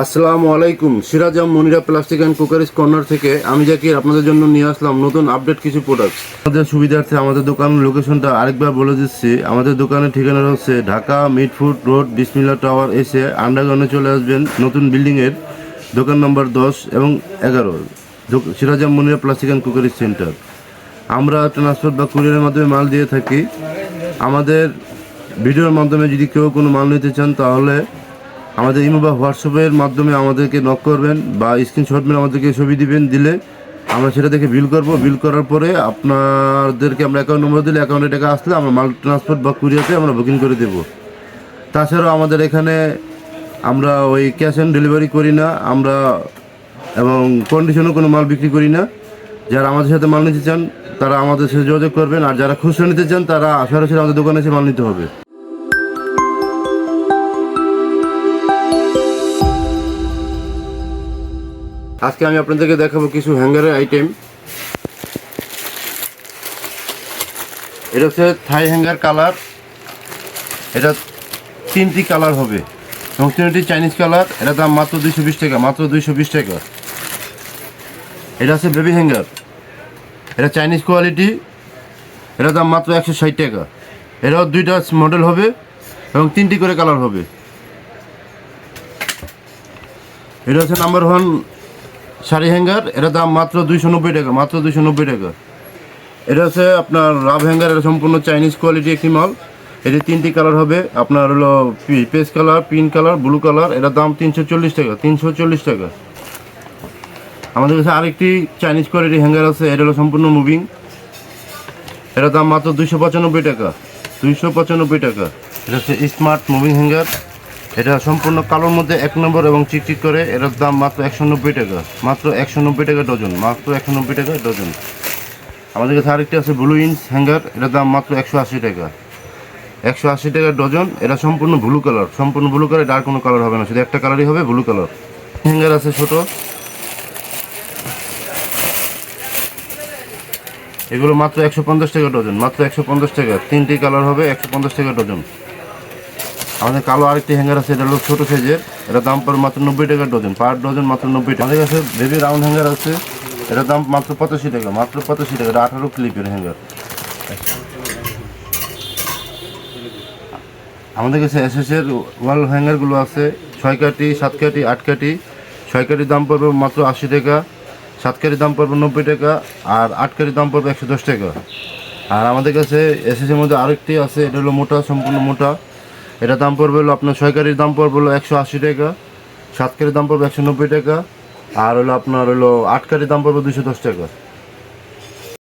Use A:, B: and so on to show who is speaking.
A: আসসালামু আলাইকুম। Sirajam Munira plastic and cookeries corner থেকে আমি জাকির, আপনাদের জন্য নিয়ে আসলাম নতুন আপডেট কিছু প্রোডাক্ট আপনাদের সুবিধার্থে আমাদের দোকানের লোকেশনটা আরেকবার বলে দিচ্ছি। আমাদের দোকানের ঠিকানা হচ্ছে ঢাকা মিটফুড রোড, বিসমিল্লা টাওয়ার এসে আন্ডারগ্রাউন্ডে চলে আসবেন নতুন বিল্ডিংয়ের দোকান নম্বর দশ এবং এগারো। Sirajam Munira plastic and cookeries centre আমরা ট্রান্সপোর্ট বা কুরিয়ারের মাধ্যমে মাল দিয়ে থাকি। আমাদের ভিডিওর মাধ্যমে যদি কেউ কোনো মাল নিতে চান তাহলে আমাদের ইমো বা হোয়াটসঅ্যাপের মাধ্যমে আমাদেরকে নক করবেন বা স্ক্রিনশট মেরে আমাদেরকে ছবি দিবেন, দিলে আমরা সেটা দেখে বিল করব। বিল করার পরে আপনাদেরকে আমরা অ্যাকাউন্ট নম্বর দিলে অ্যাকাউন্টে টাকা আসলে আমরা মাল ট্রান্সপোর্ট বা কুরিয়াতে আমরা বুকিং করে দেব। তাছাড়াও আমাদের এখানে আমরা ওই ক্যাশ অন ডেলিভারি করি না, আমরা এবং কন্ডিশনও কোনো মাল বিক্রি করি না। যারা আমাদের সাথে মাল নিতে চান, তারা আমাদের সাথে যোগাযোগ করবেন, আর যারা খুচরো নিতে চান, তারা সরাসরি আমাদের দোকানে এসে মাল নিতে হবে। আজকে আমি আপনাদেরকে দেখাবো কিছু হ্যাঙ্গারের আইটেম। এটা হচ্ছে থাই হ্যাঙ্গার কালার। এটা তিনটি কালার হবে। এবং তিনটি চাইনিজ কালার। এটা দাম মাত্র দুইশো বিশ টাকা, মাত্র দুইশো বিশ টাকা। এটা হচ্ছে বেবি হ্যাঙ্গার। এটা চাইনিজ কোয়ালিটি। এটা দাম মাত্র একশো ষাট টাকা। এটাও দুইটা মডেল হবে এবং তিনটি করে কালার হবে। এটা হচ্ছে নাম্বার ওয়ান শাড়ি হ্যাঙ্গার এটা দাম মাত্র দুইশো নব্বই টাকা, মাত্র দুইশো নব্বই টাকা। এটা হচ্ছে আপনার রাব হ্যাঙ্গার এটা সম্পূর্ণ চাইনিজ কোয়ালিটি একটি মাল। এটি তিনটি কালার হবে, আপনার হলো peach colour pink colour blue colour এটার দাম তিনশো চল্লিশ টাকা, তিনশো চল্লিশ টাকা। আমাদের কাছে আরেকটি চাইনিজ কোয়ালিটি হ্যাঙ্গার আছে, এটা হলো সম্পূর্ণ মুভিং এটার দাম মাত্র দুইশো পঁচানব্বই টাকা, দুইশো পঁচানব্বই টাকা। এটা হচ্ছে স্মার্ট মুভিং হ্যাঙ্গার এটা সম্পূর্ণ কালোর মধ্যে এক নম্বর এবং চিকচিক করে, এটার দাম মাত্র একশো নব্বই টাকা। মাত্র একশো নব্বই টাকা ডজন, মাত্র একশো নব্বই টাকা ডজন। আমাদের কাছে আরেকটি আছে ব্লু ইন্স হ্যাঙ্গার, এটার দাম মাত্র একশো আশি টাকা। একশো আশি টাকা ডজন, এটা সম্পূর্ণ ব্লু কালার, সম্পূর্ণ ব্লু কালার আর কোনো কালার হবে না, শুধু একটা কালারই হবে, ব্লু কালার। হ্যাঙ্গার আছে ছোট। এগুলো মাত্র একশো পঞ্চাশ টাকা ডজন, মাত্র একশো পঞ্চাশ টাকা। তিনটি কালার হবে, একশো পঞ্চাশ টাকা ডজন। আমাদের কালো আরেকটি হ্যাঙ্গার আছে, এটা হলো ছোটো সাইজের এটা দাম পড়ে মাত্র নব্বই টাকা ডজন পার ডজন মাত্র নব্বই টাকা। আমাদের কাছে বেবি রাউন্ড হ্যাঙ্গার আছে এটার দাম মাত্র পঁচাশি টাকা, মাত্র পঁচাশি টাকা, এটা আঠারো ক্লিপের হ্যাঙ্গার আমাদের কাছে এসএসের ওয়াল হ্যাঙ্গারগুলো আছে, ছয় কাটি, সাত কাটি, আট কাটি। ছয় কাটির দাম পড়বে মাত্র আশি টাকা, সাত কাটির দাম পড়বে নব্বই টাকা, আর আট কাটির দাম পড়বে একশো দশ টাকা। আর আমাদের কাছে এসএসের মধ্যে আরেকটি আছে, এটা হলো মোটা, সম্পূর্ণ মোটা। এটা দাম পড়বে হলো আপনার ছয় কারির দাম পড়বে হলো একশো আশি টাকা সাত কারির দাম পড়বে একশো নব্বই টাকা, আর হলো আপনার হলো আট কারির দাম পড়বে দুশো দশ টাকা।